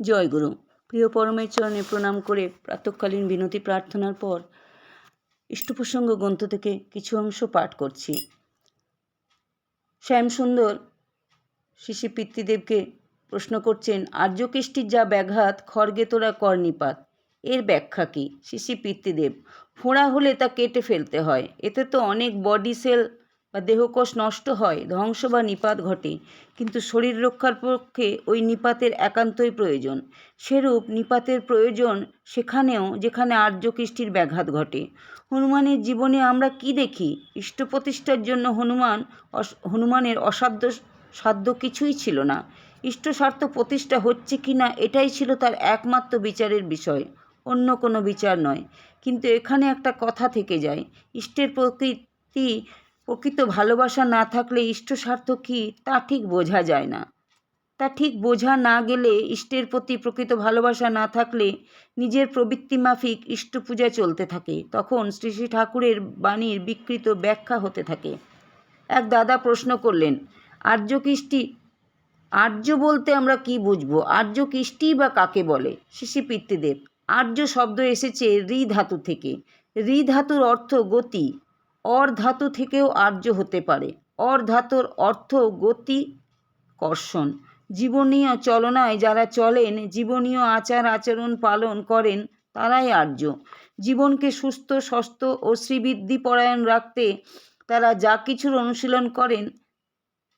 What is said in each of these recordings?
জয় গুরু। প্রিয় পরমের চরণে প্রণাম করে প্রাতকালীন বিনতি প্রার্থনার পর ইষ্টপ্রসঙ্গ গ্রন্থ থেকে কিছু অংশ পাঠ করছি। শ্যামসুন্দর শিশি পিতৃদেবকে প্রশ্ন করছেন, আর্যকৃষ্টির যা ব্যাঘাত খড়গে তোরা কর্ণিপাত, এর ব্যাখ্যা কী? শিশি পিতৃদেব, ফোঁড়া হলে তা কেটে ফেলতে হয়, এতে তো অনেক বডি সেল বা দেহকোষ নষ্ট হয়, ধ্বংস বা নিপাত ঘটে। কিন্তু শরীর রক্ষার পক্ষে ওই নিপাতের একান্তই প্রয়োজন। সেরূপ নিপাতের প্রয়োজন সেখানেও যেখানে আর্যকৃষ্টির ব্যাঘাত ঘটে। হনুমানের জীবনে আমরা কি দেখি? ইষ্ট প্রতিষ্ঠার জন্য হনুমান হনুমানের অসাধ্য সাধ্য কিছুই ছিল না। ইষ্ট স্বার্থ প্রতিষ্ঠা হচ্ছে কি না, এটাই ছিল তার একমাত্র বিচারের বিষয়, অন্য কোনো বিচার নয়। কিন্তু এখানে একটা কথা থেকে যায়। ইষ্টের প্রকৃতি প্রকৃত ভালোবাসা না থাকলে ইষ্ট স্বার্থ কী? তা ঠিক বোঝা যায় না। তা ঠিক বোঝা না গেলে ইষ্টের প্রতি প্রকৃত ভালোবাসা না থাকলে নিজের প্রবৃত্তি মাফিক ইষ্ট পূজা চলতে থাকে। তখন শ্রী শ্রী ঠাকুরের বাণীর বিকৃত ব্যাখ্যা হতে থাকে। এক দাদা প্রশ্ন করলেন, আর্য কৃষ্টি, আর্য বলতে আমরা কি বুঝব? আর্য কৃষ্টি বা কাকে বলে? শিশি পিতৃদেব, আর্য শব্দ এসেছে রি ধাতু থেকে। রি ধাতুর অর্থ গতি। অর ধাতু থেকেও আর্য হতে পারে। অর ধাতুর অর্থ গতি কর্ষণ। জীবনীয় চলনায় যারা চলেন, জীবনীয় আচার আচরণ পালন করেন, তারাই আর্য। জীবনকে সুস্থ স্বস্থ ও শ্রীবৃদ্ধি পরায়ণ রাখতে তারা যা কিছুর অনুশীলন করেন,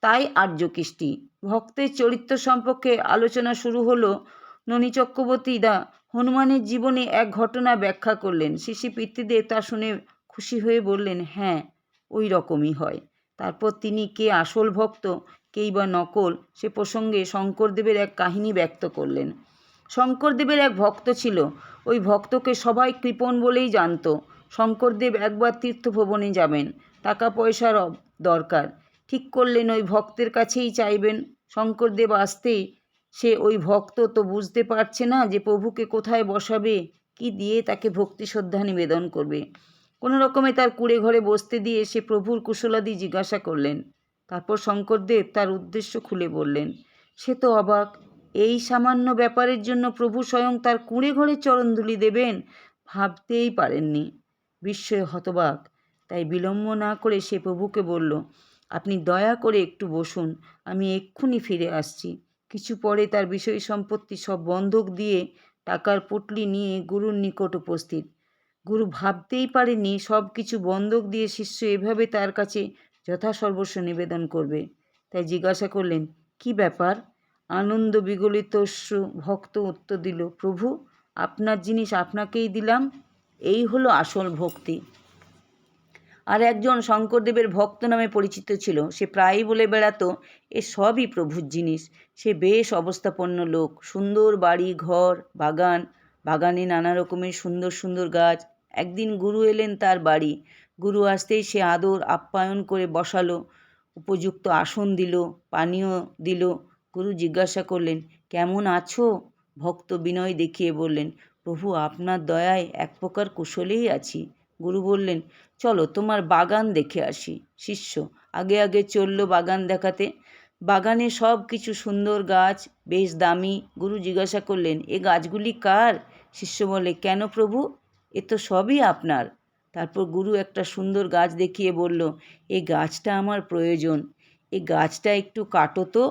তাই আর্য কৃষ্টি ভক্তের চরিত্র সম্পর্কে আলোচনা শুরু হলো ননী চক্রবর্তী দা হনুমানের জীবনে এক ঘটনা ব্যাখ্যা করলেন। শিশি পিতৃদেব তা শুনে খুশি হয়ে বললেন হ্যাঁ ওই রকমই হয়। তারপর তিনি, কে আসল ভক্ত, কেই বা নকল, সে প্রসঙ্গে শঙ্করদেবের এক কাহিনী ব্যক্ত করলেন। শঙ্করদেবের এক ভক্ত ছিল। ওই ভক্তকে সবাই কৃপণ বলেই জানত। শঙ্করদেব একবার তীর্থভবনে যাবেন টাকা পয়সার দরকার। ঠিক করলেন, ওই ভক্তের কাছেই চাইবেন। শঙ্করদেব আসতেই সে, ওই ভক্ত তো বুঝতে পারছে না যে প্রভুকে কোথায় বসাবে, কি দিয়ে তাকে ভক্তি শ্রদ্ধা নিবেদন করবে। কোনো রকমে তার কুড়ে ঘরে বসতে দিয়ে সে প্রভুর কুশলাদি জিজ্ঞাসা করলেন। তারপর শঙ্করদেব তার উদ্দেশ্য খুলে বললেন, সে তো অবাক, এই সামান্য ব্যাপারের জন্য প্রভু স্বয়ং তার কুঁড়ে ঘরে চরণধুলি দেবেন ভাবতেই পারেননি। বিস্ময়ে হতবাক, তাই বিলম্ব না করে সে প্রভুকে বলল, আপনি দয়া করে একটু বসুন, আমি এক্ষুনি ফিরে আসছি। কিছু পরে তার বিষয় সম্পত্তি সব বন্ধক দিয়ে টাকার পুটলি নিয়ে গুরুর নিকট উপস্থিত। গুরু ভাবতেই পারেনি সব কিছু বন্ধক দিয়ে শিষ্য এভাবে তার কাছে যথাসর্বস্ব নিবেদন করবে। তাই জিজ্ঞাসা করলেন, কি ব্যাপার? আনন্দ বিগলিত ভক্ত উত্তর দিল, প্রভু, আপনার জিনিস আপনাকেই দিলাম, এই হলো আসল ভক্তি। আর একজন শঙ্করদেবের ভক্ত নামে পরিচিত ছিল, সে প্রায়ই বলে বেড়াতো, এ সবই প্রভুর জিনিস, সে বেশ অবস্থাপন্ন লোক, সুন্দর বাড়ি, ঘর, বাগান, বাগানে নানা রকমের সুন্দর সুন্দর গাছ একদিন গুরু এলেন তার বাড়ি। গুরু আসতেই সে আদর, আপ্যায়ন করে বসালো, উপযুক্ত আসন দিল, পানীয় দিল। গুরু জিজ্ঞাসা করলেন, কেমন আছো? ভক্ত বিনয় দেখিয়ে বললেন, প্রভু আপনার দয়ায় এক প্রকার কুশলেই আছি। গুরু বললেন, চলো তোমার বাগান দেখে আসি, শিষ্য। আগে আগে চলল বাগান দেখাতে। বাগানে সব কিছু সুন্দর গাছ, বেশ দামি। গুরু জিজ্ঞাসা করলেন, এ গাছগুলি কার? শিষ্য বলে কেন প্রভু? এ তো সবই আপনার। তারপর গুরু একটা সুন্দর গাছ দেখিয়ে বলল এই গাছটা আমার প্রয়োজন। এই গাছটা একটু কাটো তো।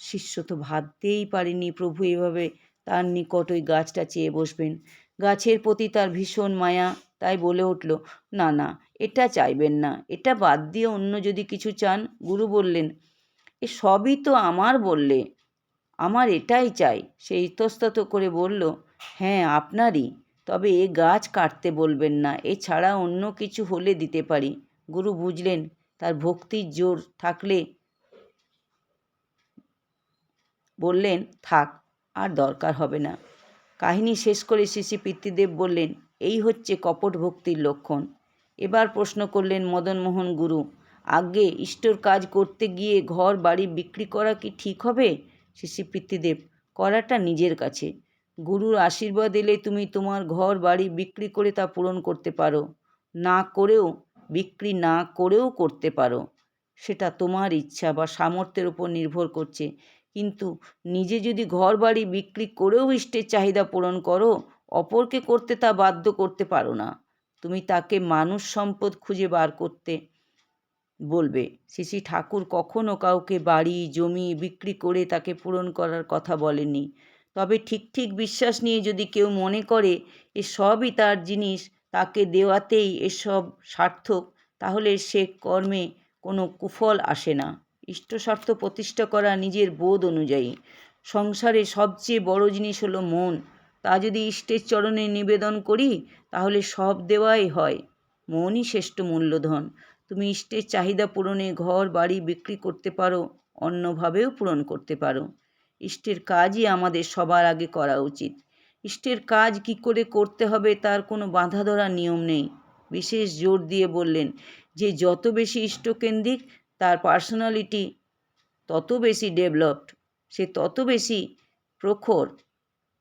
শিষ্য তো ভাবতেই পারেনি প্রভু এভাবে তার নিকট ওই গাছটা চেয়ে বসবেন। গাছের প্রতি তার ভীষণ মায়া, তাই বলে উঠল, না না, এটা চাইবেন না, এটা বাদ দিয়ে অন্য যদি কিছু চান? গুরু বললেন, এ সবই তো আমার বললে, আমার এটাই চাই। সে ইতস্তত করে বলল হ্যাঁ আপনারই। তবে এ গাছ কাটতে বলবেন না এছাড়া অন্য কিছু হলে দিতে পারি। গুরু বুঝলেন, তার ভক্তির জোর থাকলে বললেন, থাক, আর দরকার হবে না। কাহিনী শেষ করে শিশি পিতৃদেব বললেন, এই হচ্ছে কপট ভক্তির লক্ষণ। এবার প্রশ্ন করলেন মদনমোহন গুরু, আগে ইষ্টর কাজ করতে গিয়ে ঘর বাড়ি বিক্রি করা কি ঠিক হবে? শিশি পিতৃদেব, করাটা নিজের কাছে। গুরুর আশীর্বাদ এলে তুমি তোমার ঘর বাড়ি বিক্রি করে তা পূরণ করতে পারো। না করেও, বিক্রি না করেও করতে পারো। সেটা তোমার ইচ্ছা বা সামর্থ্যের উপর নির্ভর করছে। কিন্তু নিজে যদি ঘর বাড়ি বিক্রি করেও ইষ্টের চাহিদা পূরণ করো, অপরকে করতে তা বাধ্য করতে পারো না। তুমি তাকে মানুষ সম্পদ খুঁজে বার করতে বলবে। শ্রী ঠাকুর কখনো কাউকে বাড়ি, জমি বিক্রি করে তাকে পূরণ করার কথা বলেনি তবে ঠিক ঠিক বিশ্বাস নিয়ে যদি কেউ মনে করে এ সবই তার জিনিস, তাকে দেওয়াতেই এসব সার্থক, তাহলে সে কর্মে কোনো কুফল আসে না। ইষ্টস্বার্থ প্রতিষ্ঠা করা নিজের বোধ অনুযায়ী। সংসারে সবচেয়ে বড় জিনিস হলো মন। তা যদি ইষ্টের চরণে নিবেদন করি, তাহলে সব দেওয়াই হয়। মনই শ্রেষ্ঠ মূল্যধন। তুমি ইষ্টের চাহিদা পূরণে ঘর, বাড়ি বিক্রি করতে পারো অন্যভাবেও পূরণ করতে পারো। ইষ্টের কাজই আমাদের সবার আগে করা উচিত। ইষ্টের কাজ কি করে করতে হবে তার কোনো বাঁধা ধরা নিয়ম নেই। বিশেষ জোর দিয়ে বললেন, যে যত বেশি ইষ্টকেন্দ্রিক তার পার্সোনালিটি তত বেশি ডেভেলপড সে তত বেশি প্রখর,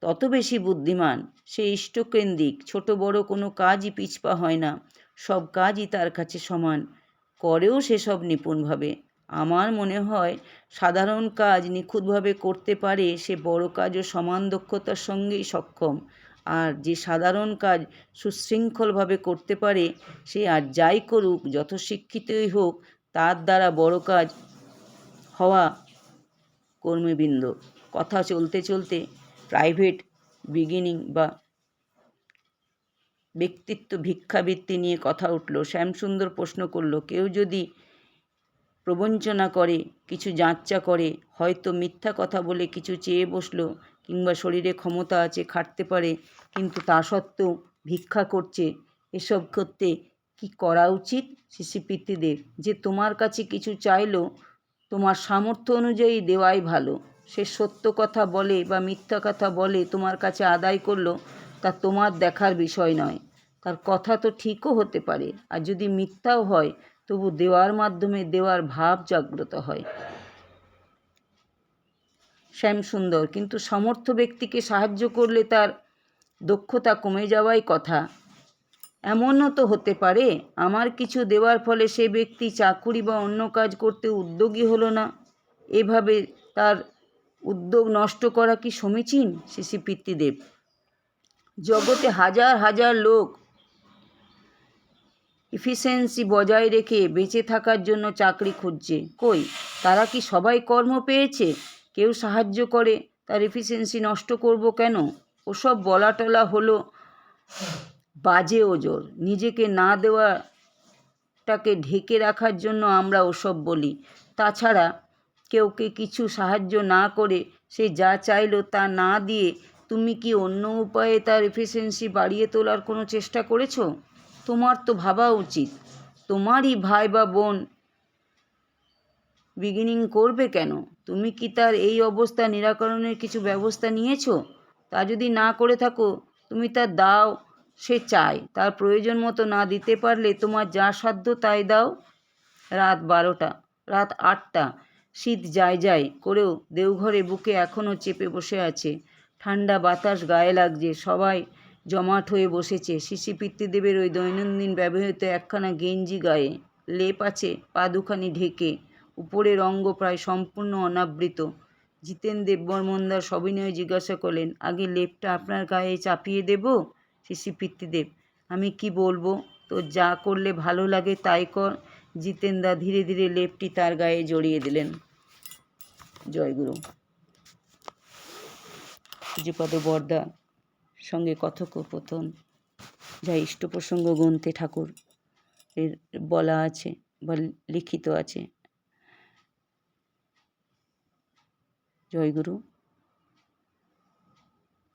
তত বেশি বুদ্ধিমান। সে ইষ্টকেন্দ্রিক ছোট বড় কোনো কাজই পিছপা হয় না। সব কাজই তার কাছে সমান। করেও সেসব নিপুণভাবে। আমার মনে হয় সাধারণ কাজ নিখুঁতভাবে করতে পারে সে বড় কাজও সমান দক্ষতার সঙ্গেই সক্ষম। আর যে সাধারণ কাজ সুশৃঙ্খলভাবে করতে পারে, সে আর যাই করুক, যত শিক্ষিতই হোক, তার দ্বারা বড় কাজ হওয়া কর্মীবৃন্দ। কথা চলতে চলতে প্রাইভেট, বিগিনিং বা ব্যক্তিত্ব ভিক্ষাবৃত্তি নিয়ে কথা উঠল। শ্যামসুন্দর প্রশ্ন করল, কেউ যদি প্রবঞ্চনা করে, কিছু যাচ্চা করে, হয়তো মিথ্যা কথা বলে কিছু চেয়ে বসল কিংবা শরীরে ক্ষমতা আছে খাটতে পারে, কিন্তু তা সত্ত্বেও ভিক্ষা করছে। এসব করতে কি করা উচিত? শিশি পিতৃদের, যে তোমার কাছে কিছু চাইলো, তোমার সামর্থ্য অনুযায়ী দেওয়াই ভালো। সে সত্য কথা বলে বা মিথ্যা কথা বলে তোমার কাছে আদায় করল, তা তোমার দেখার বিষয় নয়। তার কথা তো ঠিকও হতে পারে। আর যদি মিথ্যাও হয় তবু দেওয়ার মাধ্যমে দেওয়ার ভাব জাগ্রত হয়। শ্যামসুন্দর কিন্তু সমর্থ ব্যক্তিকে সাহায্য করলে তার দক্ষতা কমে যাওয়াই কথা। এমনও তো হতে পারে, আমার কিছু দেওয়ার ফলে সে ব্যক্তি চাকুরি বা অন্য কাজ করতে উদ্যোগী হলো না। এভাবে তার উদ্যোগ নষ্ট করা কি সমীচীন? শিশি পিতৃদেব। জগতে হাজার হাজার লোক ইফিসিয়েন্সি বজায় রেখে বেঁচে থাকার জন্য চাকরি খুঁজছে। কই? তারা কি সবাই কর্ম পেয়েছে? কেউ সাহায্য করে, তার এফিসিয়েন্সি নষ্ট করব কেন? ওসব বলা টলা হলো বাজে ওজোর। নিজেকে না দেওয়াটাকে ঢেকে রাখার জন্য আমরা ওসব বলি। তাছাড়া কেউকে কিছু সাহায্য না করে সে যা চাইলো তা না দিয়ে তুমি কি অন্য উপায়ে তার এফিসিয়েন্সি বাড়িয়ে তোলার কোনো চেষ্টা করেছ? তোমার তো ভাবা উচিত। তোমারই ভাই বা বোন বিগিনিং করবে কেন? তুমি কি তার এই অবস্থা নিরাকরণের কিছু ব্যবস্থা নিয়েছো? তা যদি না করে থাকো, তুমি তার দাও, সে চায়। তার প্রয়োজন মতো না দিতে পারলে তোমার যা সাধ্য তাই দাও। রাত বারোটা, রাত আটটা, শীত যায় যায় করেও দেওঘরে বুকে এখনও চেপে বসে আছে। ঠান্ডা বাতাস গায়ে লাগছে, সবাই জমাট হয়ে বসেছে। শিশি পিতৃদেবের ওই দৈনন্দিন ব্যবহৃত একখানা গেঞ্জি গায়ে লেপ আছে, পা দুখানি ঢেকে। উপরের অঙ্গ প্রায় সম্পূর্ণ অনাবৃত। জিতেন দেববর্মনদার সবিনয়ে জিজ্ঞাসা করলেন, আগে লেপটা আপনার গায়ে চাপিয়ে দেব? শিশি পিতৃদেব, আমি কি বলব? তো যা করলে ভালো লাগে তাই কর। জিতেনদা ধীরে ধীরে লেপটি তার গায়ে জড়িয়ে দিলেন। জয়গুরু। পূজ্যপদ বর্দা। সঙ্গে কথোপকথন যা ইষ্টপ্রসঙ্গ গ্রন্থে ঠাকুর এর বলা আছে বা লিখিত আছে। জয়গুরু